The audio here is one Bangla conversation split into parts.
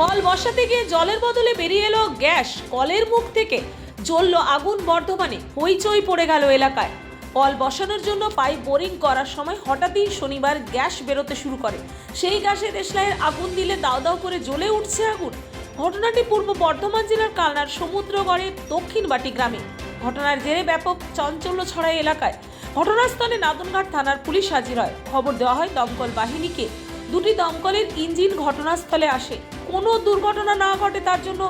কল বসাতে গিয়ে জলের বদলে বেরিয়ে এলো গ্যাস। কলের মুখ থেকে জ্বলল আগুন বর্ধমানে। হইচই পড়ে গেল এলাকায়। কল বসানোর জন্য পাইপ বোরিং করার সময় হঠাৎই শনিবার গ্যাস বেরোতে শুরু করে। সেই গ্যাসে দেশলাইয়ের আগুন দিলে দাও দাও করে জ্বলে উঠছে আগুন। ঘটনাটি পূর্ব বর্ধমান জেলার কালনার সমুদ্রগড়ের দক্ষিণবাটি গ্রামে। ঘটনার জেরে ব্যাপক চাঞ্চল্য ছড়ায় এলাকায়। ঘটনাস্থলে নাদনঘাট থানার পুলিশ হাজির হয়। খবর দেওয়া হয় দমকল বাহিনীকে। দুটি দমকলের ইঞ্জিন ঘটনাস্থলে আসে। কোনো দুর্ঘটনা না ঘটে তার জন্য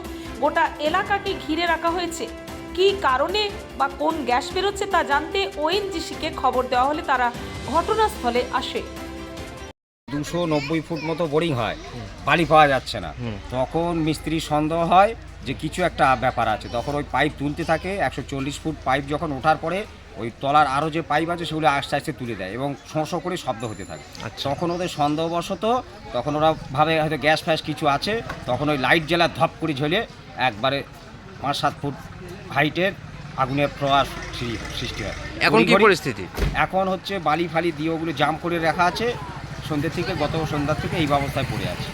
গোটা এলাকাকে ঘিরে রাখা হয়েছে। কি কারণে বা কোন গ্যাস বেরোচ্ছে তা জানতে ওএনজিসিকে খবর দেওয়া হলে তারা ঘটনাস্থলে আসে। দুশো নব্বই ফুট মতো বোরিং হয় বালি পাওয়া যাচ্ছে না। তখন মিস্ত্রি সন্দেহ হয় যে কিছু একটা ব্যাপার আছে। তখন ওই পাইপ তুলতে থাকে একশো চল্লিশ ফুট পাইপ যখন ওঠার পরে ওই তলার আরও যে পাইপ আছে সেগুলো আস্তে আস্তে তুলে দেয় এবং শোঁ করে শব্দ হতে থাকে। তখন ওদের সন্দেহবশত তখন ওরা ভাবে হয়তো গ্যাস ফ্যাস কিছু আছে তখন ওই লাইট জ্বালা ধপ করে ঝেলে একবারে পাঁচ সাত ফুট হাইটের আগুনের প্রয়াস সৃষ্টি হয়। এখন কি পরিস্থিতি? এখন হচ্ছে বালি ফালি দিয়ে ওগুলো জাম করে রাখা আছে। সন্ধ্যে থেকে গত সন্ধ্যার থেকে এই ব্যবস্থায় পড়ে আছে।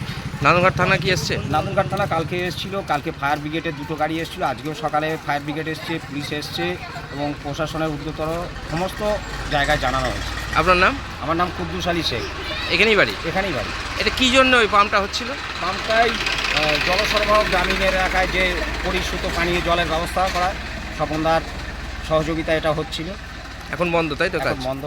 নানুঘাট থানা কি এসছে? নাদনঘাট থানা কালকে এসেছিল কালকে ফায়ার ব্রিগেডের দুটো গাড়ি এসেছিল আজকেও সকালে ফায়ার ব্রিগেড এসছে পুলিশ এসছে এবং প্রশাসনের উদ্যোতর সমস্ত জায়গায় জানানো হয়েছে। আপনার নাম? আমার নাম কুদ্দুস আলী শেখ। এখানেই বাড়ি? এখানেই বাড়ি। এটা কী জন্য ওই পাম্পটা হচ্ছিল? পাম্পটাই জল সরবরাহ গ্রামীণের এলাকায় যে পরিশুদ্ধ পানীয় জলের ব্যবস্থা করা স্বপনদার সহযোগিতা এটা হচ্ছিল। এখন বন্ধ তাই তো বন্ধ।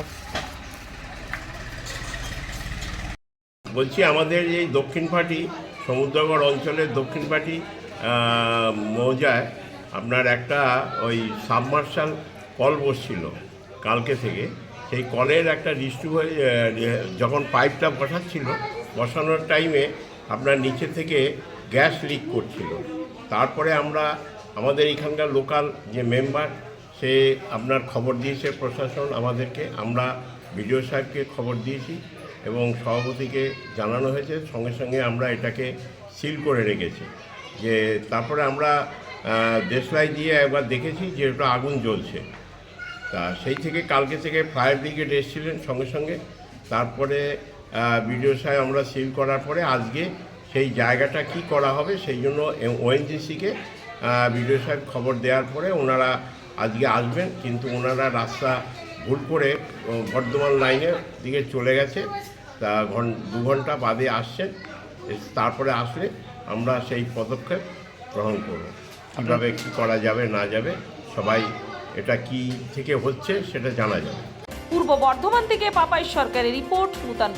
বলছি, আমাদের এই দক্ষিণ পাটি, সমুদ্রগড় অঞ্চলের দক্ষিণ পাটি মৌজায় আপনার একটা ওই সাবমার্শাল কল বসছিল কালকে থেকে। সেই কলের একটা রিস্টু হয়ে যখন পাইপটা বসাচ্ছিল, বসানোর টাইমে আপনার নিচে থেকে গ্যাস লিক করছিল। তারপরে আমরা, আমাদের এখানকার লোকাল যে মেম্বার, সে আপনার খবর দিয়েছে প্রশাসন আমাদেরকে। আমরা বিডিও সাহেবকে খবর দিয়েছি। এবং সভাপতিকে জানানো হয়েছে। সঙ্গে সঙ্গে আমরা এটাকে সিল করে রেখেছি। যে তারপরে আমরা দেশলাই দিয়ে একবার দেখেছি যে ওটা আগুন জ্বলছে। তা সেই থেকে কালকে থেকে ফায়ার ব্রিগেড এসেছিলেন সঙ্গে সঙ্গে। তারপরে বিডিও সাহেব আমরা সিল করার পরে আজকে সেই জায়গাটা কি করা হবে সেই জন্য ওএনজিসিকে বিডিও সাহেব খবর দেওয়ার পরে ওনারা আজকে আসবেন। কিন্তু ওনারা রাস্তা ভুল করে বর্ধমান লাইনের দিকে চলে গেছে। তা ঘন দু ঘণ্টা বাদে আসছেন তারপরে আসলে আমরা সেই পদক্ষেপ গ্রহণ করব। কীভাবে কী করা যাবে না যাবে সবাই এটা কি থেকে হচ্ছে সেটা জানা যাবে। পূর্ব বর্ধমান থেকে পাপাই সরকারের রিপোর্ট নূতন